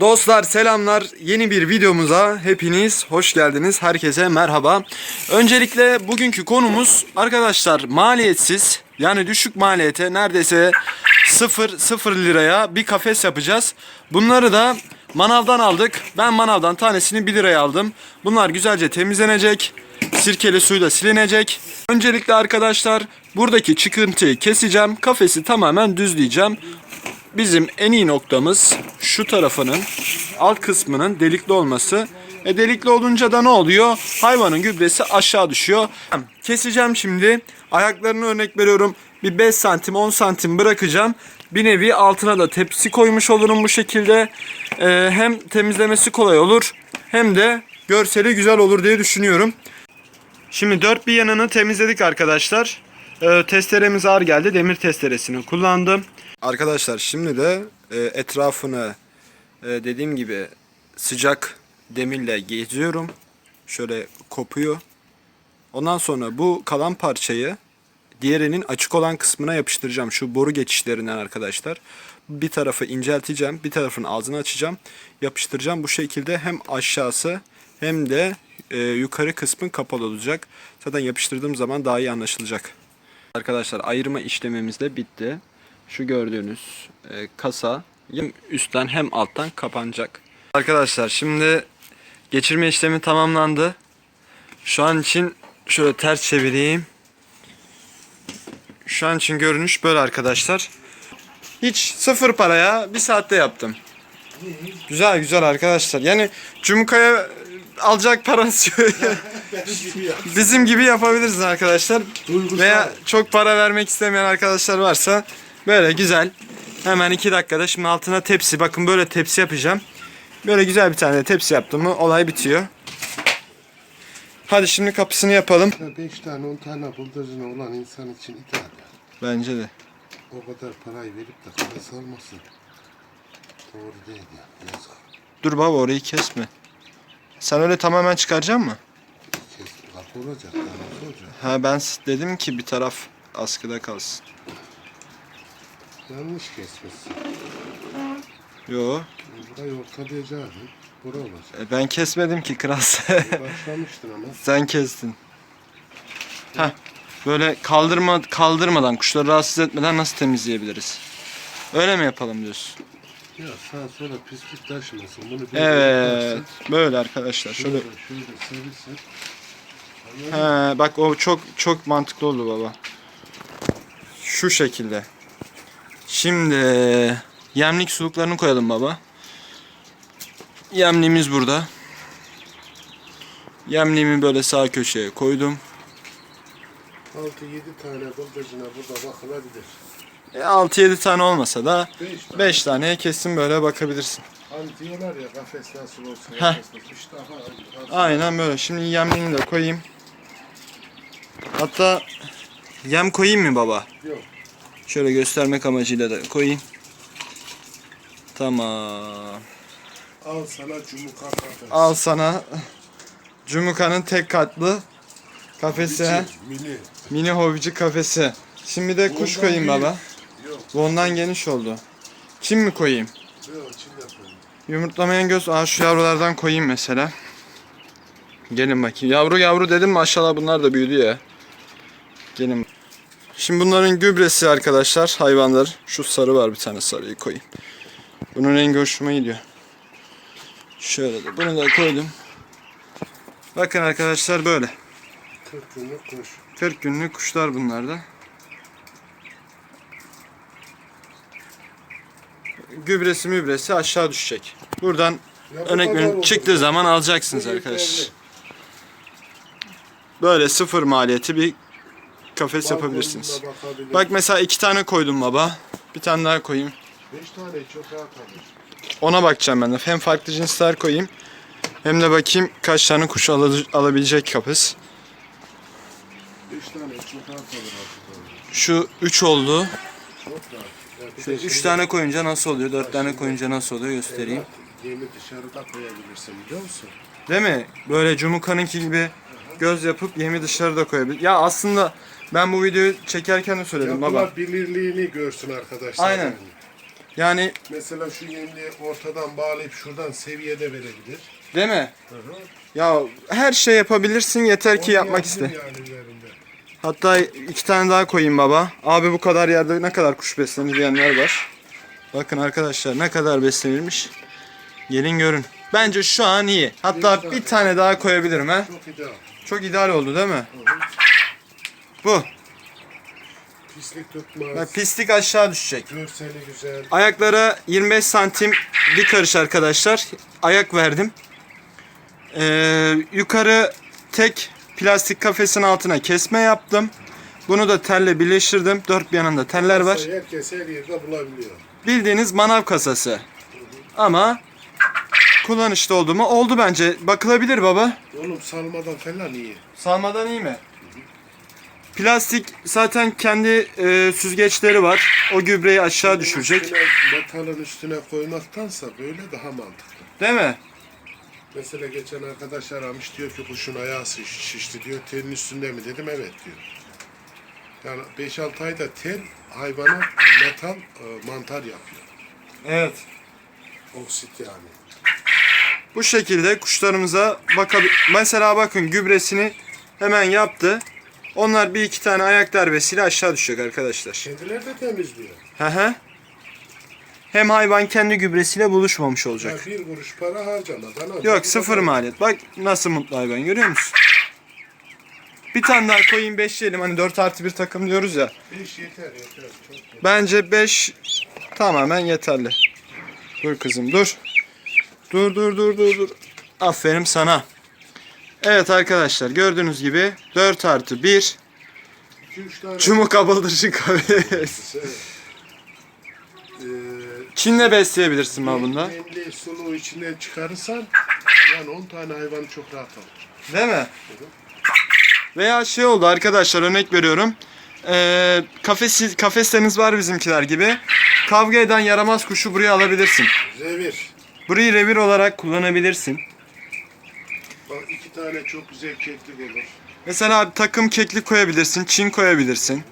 Dostlar selamlar. Yeni bir videomuza hepiniz hoş geldiniz. Herkese merhaba. Öncelikle bugünkü konumuz arkadaşlar maliyetsiz yani düşük maliyete neredeyse 0 0 liraya bir kafes yapacağız. Bunları da manavdan aldık. Ben manavdan tanesini 1 liraya aldım. Bunlar güzelce temizlenecek. Sirkeli suyla silinecek. Öncelikle arkadaşlar buradaki çıkıntıyı keseceğim. Kafesi tamamen düzleyeceğim. Bizim en iyi noktamız şu tarafının alt kısmının delikli olması. E delikli olunca da ne oluyor? Hayvanın gübresi aşağı düşüyor. Keseceğim şimdi. Ayaklarını örnek veriyorum. Bir 5 santim 10 santim bırakacağım. Bir nevi altına da tepsi koymuş olurum bu şekilde. E, hem temizlemesi kolay olur hem de görseli güzel olur diye düşünüyorum. Şimdi dört bir yanını temizledik arkadaşlar. Ee, testeremiz ağır geldi. Demir testeresini kullandım. Arkadaşlar şimdi de e, etrafını e, dediğim gibi sıcak demirle geziyorum. Şöyle kopuyor. Ondan sonra bu kalan parçayı diğerinin açık olan kısmına yapıştıracağım. Şu boru geçişlerinden arkadaşlar. Bir tarafı incelteceğim. Bir tarafın ağzını açacağım. Yapıştıracağım. Bu şekilde hem aşağısı hem de e, yukarı kısmın kapalı olacak. Zaten yapıştırdığım zaman daha iyi anlaşılacak. Arkadaşlar ayırma işlemimiz de bitti. Şu gördüğünüz e, kasa hem üstten hem alttan kapanacak. Arkadaşlar şimdi geçirme işlemi tamamlandı. Şu an için şöyle ters çevireyim. Şu an için görünüş böyle arkadaşlar. Hiç sıfır paraya bir saatte yaptım. Güzel güzel arkadaşlar. Yani Cumka'ya alacak parası yok. Bizim gibi yapabiliriz arkadaşlar. Veya çok para vermek istemeyen arkadaşlar varsa böyle güzel. Hemen iki dakikada şimdi altına tepsi. Bakın böyle tepsi yapacağım. Böyle güzel bir tane tepsi yaptım mı olay bitiyor. Hadi şimdi kapısını yapalım. 5 tane 10 tane bıldırcına olan insan için ideal. Bence de. O kadar parayı verip de kafes almasın. Doğru değil ya. Yazık. Dur baba orayı kesme. Sen öyle tamamen çıkaracak mı? Kes, laf olacak. Ha ben dedim ki bir taraf askıda kalsın. Yanlış kesmişsin. Yo Burayı ortalayacaktın. Bura olacak. e, ben kesmedim ki kral. Başlamıştın ama. Sen kestin. Heh, böyle kaldırma kaldırmadan kuşları rahatsız etmeden nasıl temizleyebiliriz? Öyle mi yapalım diyorsun? Ya sağa sola pislik taşımasın. Bunu böyle Evet. yaparsın. Böyle arkadaşlar. Şöyle Şöyle. şöyle serirsin. He, bak o çok çok mantıklı oldu baba. Şu şekilde. Şimdi yemlik suluklarını koyalım baba. Yemliğimiz burada. Yemliğimi böyle sağ köşeye koydum. 6-7 tane bıldırcına burada bakılabilir. E, 6-7 tane olmasa da 5 tane. 5 taneye kesin böyle bakabilirsin. Hani diyorlar ya kafes nasıl olsa Heh. kafes nasıl. İşte aha, Aynen böyle. Şimdi yemliğini de koyayım. Hatta yem koyayım mı baba? Yok. Şöyle göstermek amacıyla da koyayım. Tamam. Al sana cumuka kafes. Al sana Cumuka'nın tek katlı kafesi. ha. Mini. Mini hobici kafesi. Şimdi de kuş Ondan koyayım büyük. baba. Yok. Ondan geniş oldu. Çim mi koyayım? Yok çil yapalım. Yumurtlamayan göz. Aa şu yavrulardan koyayım mesela. Gelin bakayım. Yavru yavru dedim maşallah bunlar da büyüdü ya. Gelin. Şimdi bunların gübresi arkadaşlar hayvanlar. Şu sarı var bir tane sarıyı koyayım. Bunun rengi hoşuma gidiyor. Şöyle de bunu da koydum. Bakın arkadaşlar böyle. 40 günlük kuş. 40 günlük kuşlar bunlar da. Gübresi mübresi aşağı düşecek. Buradan Ya örnek oldu. çıktığı zaman alacaksınız arkadaşlar. Böyle sıfır maliyeti bir kafes yapabilirsiniz. Bak mesela iki tane koydum baba. Bir tane daha koyayım. 5 tane çok rahat alır. Ona bakacağım ben de. Hem farklı cinsler koyayım. Hem de bakayım kaç tane kuş al- alabilecek kafes. 5 tane çok rahat alır artık. Şu 3 oldu. Çok rahat. Ya bir Şu de 3 şimdi- tane koyunca nasıl oluyor? 4 tane koyunca nasıl oluyor göstereyim. Yemi dışarıda koyabilirsin biliyor musun? Değil mi? Böyle Cumuka'nınki gibi göz yapıp yemi dışarıda koyabilir. Ya aslında ben bu videoyu çekerken de söyledim baba. Yapılar bilirliğini görsün arkadaşlar. Aynen. yani. Yani Mesela şu yemliği ortadan bağlayıp şuradan seviyede verebilir. değil mi? Hı hı. Ya her şey yapabilirsin yeter ki yapmak iste. Oynayabilir Yani üzerinde. Hatta iki tane daha koyayım baba. Abi bu kadar yerde ne kadar kuş beslenir diyenler var. Bakın arkadaşlar ne kadar beslenilmiş. Gelin görün. Bence şu an iyi. Hatta bir tane daha koyabilirim ha. Çok ideal. Çok ideal oldu değil mi? Bu. Pislik tutmaz. Bak pislik aşağı düşecek. Görseli güzel. Ayaklara 25 santim bir karış arkadaşlar. Ayak verdim. Ee, yukarı tek plastik kafesin altına kesme yaptım. Bunu da telle birleştirdim. Dört bir yanında teller var. Herkes her yerde bulabiliyor. Bildiğiniz manav kasası. Ama kullanışlı oldu mu? Oldu bence. Bakılabilir baba. Oğlum salmadan falan iyi. Salmadan iyi mi? Plastik zaten kendi e, süzgeçleri var. O gübreyi aşağı düşürecek. Üstüne, metalın üstüne koymaktansa böyle daha mantıklı. Değil mi? Mesela geçen arkadaş aramış diyor ki kuşun ayağı şiş- şişti diyor. Telin üstünde mi dedim evet diyor. Yani 5-6 ayda tel hayvana metal e, mantar yapıyor. Evet. Oksit yani. Bu şekilde kuşlarımıza bakabil... Mesela bakın gübresini hemen yaptı. Onlar bir iki tane ayak darbesiyle aşağı düşecek arkadaşlar. Kendileri de temizliyor. Hı hı. Hem hayvan kendi gübresiyle buluşmamış Ya olacak. bir kuruş para harcamadan Yok sıfır maliyet. Bak nasıl mutlu hayvan görüyor musun? Bir tane daha koyayım 5 diyelim hani 4 artı 1 takım diyoruz ya. 5 yeter yeter. Çok yeter. Bence 5 tamamen yeterli. Dur kızım dur. Dur dur dur dur dur. Aferin sana. Evet arkadaşlar gördüğünüz gibi 4 artı 1 2-3 tane. çumuk abıldırıcı kafes. Şey, eee, Çin'le besleyebilirsin ben bunda. Nemli suluğu içinden çıkarırsan yani 10 tane hayvanı çok rahat alır. Değil mi? Veya şey oldu arkadaşlar örnek veriyorum. Ee, kafes, kafesleriniz var bizimkiler gibi. Kavga eden yaramaz kuşu buraya alabilirsin. Revir. Burayı revir olarak kullanabilirsin. Bak iki tane çok güzel keklik olur. Mesela bir takım keklik koyabilirsin, çin koyabilirsin.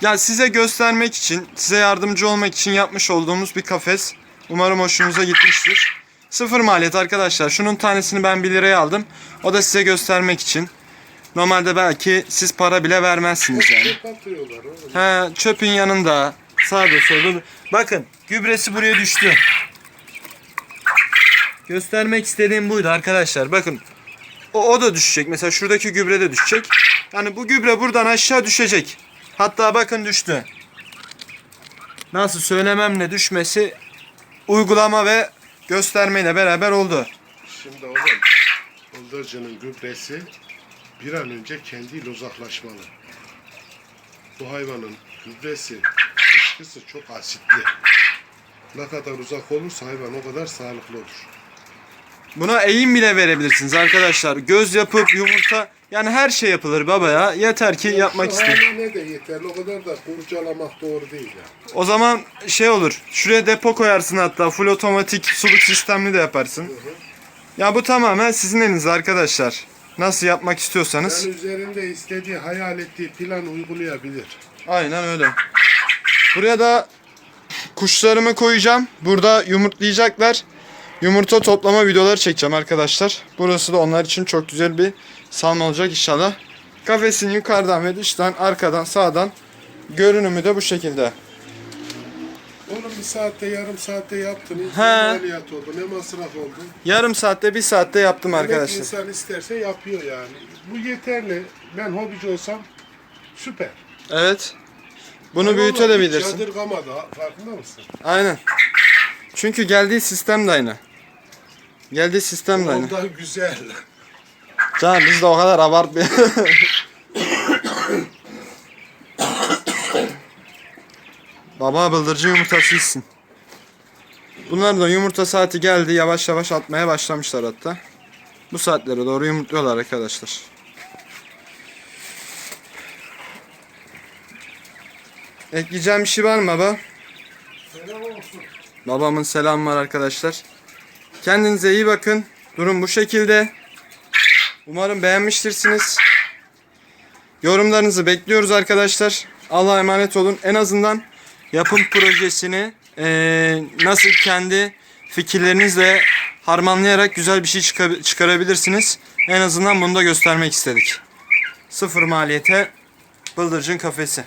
Ya size göstermek için, size yardımcı olmak için yapmış olduğumuz bir kafes. Umarım hoşunuza gitmiştir. Sıfır maliyet arkadaşlar. Şunun tanesini ben 1 liraya aldım. O da size göstermek için. Normalde belki siz para bile vermezsiniz yani. Çöp atıyorlar oğlum. He, çöpün yanında. Sağda solda. Bakın gübresi buraya düştü. Göstermek istediğim buydu arkadaşlar. Bakın. O, o da düşecek. Mesela şuradaki gübre de düşecek. Yani bu gübre buradan aşağı düşecek. Hatta bakın düştü. Nasıl söylememle düşmesi uygulama ve göstermeyle beraber oldu. Şimdi oğlum bıldırcının gübresi bir an önce kendiyle uzaklaşmalı. Bu hayvanın gübresi, dışkısı çok asitli. Ne kadar uzak olursa hayvan o kadar sağlıklı olur. Buna eğim bile verebilirsiniz arkadaşlar. Göz yapıp yumurta yani her şey yapılır baba ya. Yeter ki yapmak isteyin. ne de yeterli o kadar da kurcalamak doğru değil ya. O zaman şey olur. Şuraya depo koyarsın hatta. Full otomatik suluk sistemli de yaparsın. Ya bu tamamen sizin elinizde arkadaşlar. Nasıl yapmak istiyorsanız. Yani üzerinde istediği, hayal ettiği plan uygulayabilir. Aynen öyle. Buraya da kuşlarımı koyacağım. Burada yumurtlayacaklar. Yumurta toplama videoları çekeceğim arkadaşlar. Burası da onlar için çok güzel bir salma olacak inşallah. Kafesin yukarıdan ve dıştan, arkadan, sağdan görünümü de bu şekilde. Oğlum bir saatte, yarım saatte yaptın. Ne He. maliyet oldu, ne masraf oldu. Yarım saatte, bir saatte yaptım Demek arkadaşlar. insan isterse yapıyor yani. Bu yeterli. Ben hobici olsam süper. Evet. Bunu Hayvanlar hiç büyütebilirsin. Yadırgamadı ha, farkında mısın? Aynen. Çünkü geldiği sistem de aynı. Geldiği sistem de aynı. Ondan güzel. Canım biz de o kadar abartmayalım. Baba bıldırcın yumurtası içsin. Bunlar da yumurta saati geldi. Yavaş yavaş atmaya başlamışlar hatta. Bu saatlere doğru yumurtluyorlar arkadaşlar. Ekleyeceğim bir şey var mı baba? Selam olsun. Babamın selamı var arkadaşlar. Kendinize iyi bakın. Durum bu şekilde. Umarım beğenmiştirsiniz. Yorumlarınızı bekliyoruz arkadaşlar. Allah'a emanet olun. En azından yapım projesini eee, nasıl kendi fikirlerinizle harmanlayarak güzel bir şey çıka- çıkarabilirsiniz. En azından bunu da göstermek istedik. Sıfır maliyete Bıldırcın kafesi.